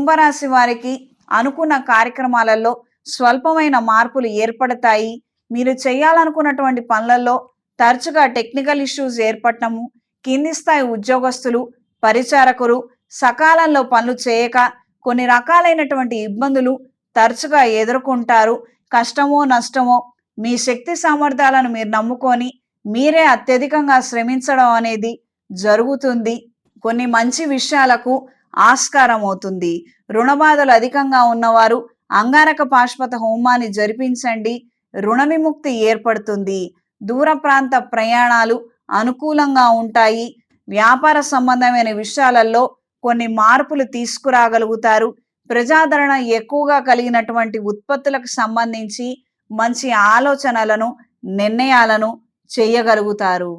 కుంభరాశి వారికి అనుకున్న కార్యక్రమాలలో స్వల్పమైన మార్పులు ఏర్పడతాయి. మీరు చేయాలనుకున్నటువంటి పనులలో తరచుగా టెక్నికల్ ఇష్యూస్ ఏర్పడటము కింది స్థాయి ఉద్యోగస్తులు పరిచారకులు సకాలంలో పనులు చేయక కొన్ని రకాలైనటువంటి ఇబ్బందులు తరచుగా ఎదుర్కొంటారు. కష్టమో నష్టమో మీ శక్తి సామర్థ్యాలను మీరు నమ్ముకొని మీరే అత్యధికంగా శ్రమించడం అనేది జరుగుతుంది. కొన్ని మంచి విషయాలకు ఆస్కారం అవుతుంది. రుణబాధలు అధికంగా ఉన్నవారు అంగారక పాశ్వత హోమాన్ని జరిపించండి. రుణ విముక్తి ఏర్పడుతుంది. దూర ప్రాంత ప్రయాణాలు అనుకూలంగా ఉంటాయి. వ్యాపార సంబంధమైన విషయాలలో కొన్ని మార్పులు తీసుకురాగలుగుతారు. ప్రజాదరణ ఎక్కువగా కలిగినటువంటి ఉత్పత్తులకు సంబంధించి మంచి ఆలోచనలను నిర్ణయాలను చేయగలుగుతారు.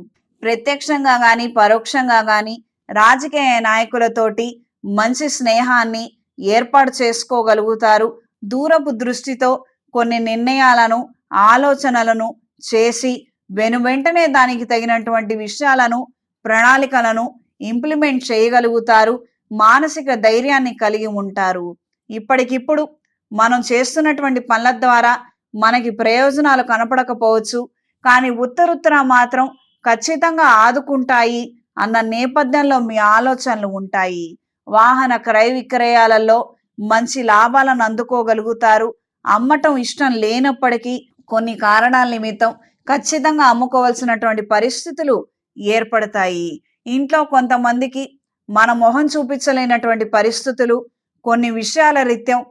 ప్రత్యక్షంగా కానీ పరోక్షంగా కానీ రాజకీయ నాయకులతోటి మంచి స్నేహాన్ని ఏర్పాటు చేసుకోగలుగుతారు. దూరపు దృష్టితో కొన్ని నిర్ణయాలను ఆలోచనలను చేసి వెను వెంటనే దానికి తగినటువంటి విషయాలను ప్రణాళికలను ఇంప్లిమెంట్ చేయగలుగుతారు. మానసిక ధైర్యాన్ని కలిగి ఉంటారు. ఇప్పటికిప్పుడు మనం చేస్తున్నటువంటి పనుల ద్వారా మనకి ప్రయోజనాలు కనపడకపోవచ్చు. కానీ ఉత్తరుత్తర మాత్రం ఖచ్చితంగా ఆదుకుంటాయి అన్న నేపథ్యంలో మీ ఆలోచనలు ఉంటాయి. వాహన క్రయ విక్రయాలలో మంచి లాభాలను అందుకోగలుగుతారు. అమ్మటం ఇష్టం లేనప్పటికీ కొన్ని కారణాల నిమిత్తం ఖచ్చితంగా అమ్ముకోవాల్సినటువంటి పరిస్థితులు ఏర్పడతాయి. ఇంట్లో కొంతమందికి మన మొహం చూపించలేనటువంటి పరిస్థితులు కొన్ని విషయాల రీత్యం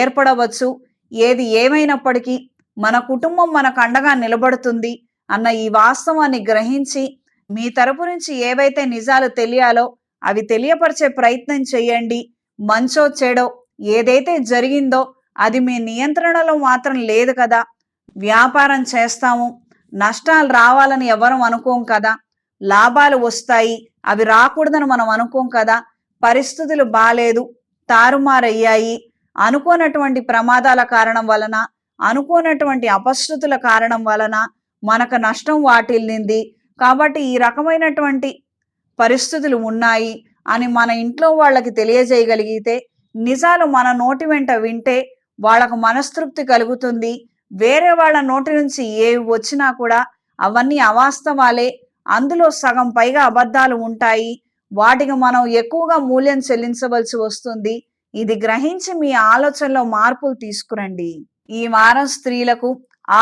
ఏర్పడవచ్చు. ఏది ఏమైనప్పటికీ మన కుటుంబం మనకు అండగా నిలబడుతుంది అన్న ఈ వాస్తవాన్ని గ్రహించి మీ తరపు నుంచి ఏవైతే నిజాలు తెలియాలో అవి తెలియపరిచే ప్రయత్నం చేయండి. మంచో చెడో ఏదైతే జరిగిందో అది మీ నియంత్రణలో మాత్రం లేదు కదా. వ్యాపారం చేస్తాము. నష్టాలు రావాలని ఎవరు అనుకోం కదా. లాభాలు వస్తాయి. అవి రాకూడదని మనం అనుకోం కదా. పరిస్థితులు బాలేదు. తారుమారయ్యాయి. అనుకోనటువంటి ప్రమాదాల కారణం వలన అనుకోనటువంటి అపశృతుల కారణం వలన మనకు నష్టం వాటిల్లింది. కాబట్టి ఈ రకమైనటువంటి పరిస్థితులు ఉన్నాయి అని మన ఇంట్లో వాళ్ళకి తెలియజేయగలిగితే నిజాలు మన నోటి వెంట వింటే వాళ్ళకు మనస్తృప్తి కలుగుతుంది. వేరే వాళ్ళ నోటి నుంచి ఏవి వచ్చినా కూడా అవన్నీ అవాస్తవాలే. అందులో సగం పైగా అబద్ధాలు ఉంటాయి. వాటికి మనం ఎక్కువగా మూల్యం చెల్లించవలసి వస్తుంది. ఇది గ్రహించి మీ ఆలోచనలో మార్పులు తీసుకురండి. ఈ వారం స్త్రీలకు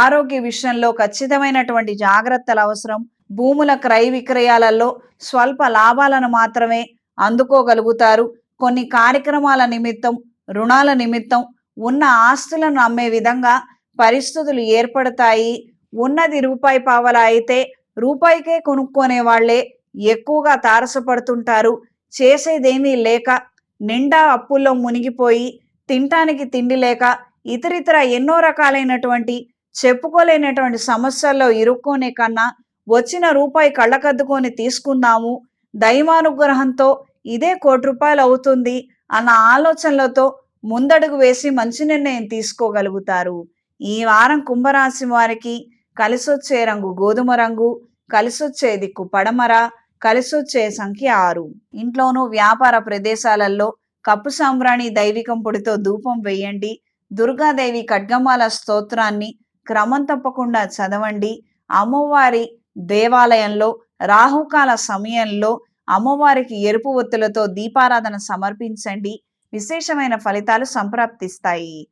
ఆరోగ్య విషయంలో ఖచ్చితమైనటువంటి జాగ్రత్తలు అవసరం. భూముల క్రయ విక్రయాలలో స్వల్ప లాభాలను మాత్రమే అందుకోగలుగుతారు. కొన్ని కార్యక్రమాల నిమిత్తం రుణాల నిమిత్తం ఉన్న ఆస్తులను అమ్మే విధంగా పరిస్థితులు ఏర్పడతాయి. ఉన్నది రూపాయి పావలా అయితే రూపాయికే కొనుక్కునే వాళ్ళే ఎక్కువగా తారసపడుతుంటారు. చేసేదేమీ లేక నిండా అప్పుల్లో మునిగిపోయి తినటానికి తిండి లేక ఇతరితర ఎన్నో రకాలైనటువంటి చెప్పుకోలేనటువంటి సమస్యల్లో ఇరుక్కోనే కన్నా వచ్చిన రూపాయి కళ్ళకద్దుకొని తీసుకుందాము దైవానుగ్రహంతో ఇదే కోటి రూపాయలు అవుతుంది అన్న ఆలోచనలతో ముందడుగు వేసి మంచి నిర్ణయం తీసుకోగలుగుతారు. ఈ వారం కుంభరాశి వారికి కలిసొచ్చే రంగు గోధుమ రంగు కలిసొచ్చే దిక్కు పడమర కలిసొచ్చే సంఖ్య ఆరు. ఇంట్లోనూ వ్యాపార ప్రదేశాలలో కప్పు సాంబ్రాణి దైవికం పొడితో ధూపం వేయండి. దుర్గాదేవి ఖడ్గమాల స్తోత్రాన్ని క్రమం తప్పకుండా చదవండి. అమ్మవారి దేవాలయంలో రాహుకాల సమయంలో అమ్మవారికి ఎరుపు ఒత్తులతో దీపారాధన సమర్పించండి. విశేషమైన ఫలితాలు సంప్రాప్తిస్తాయి.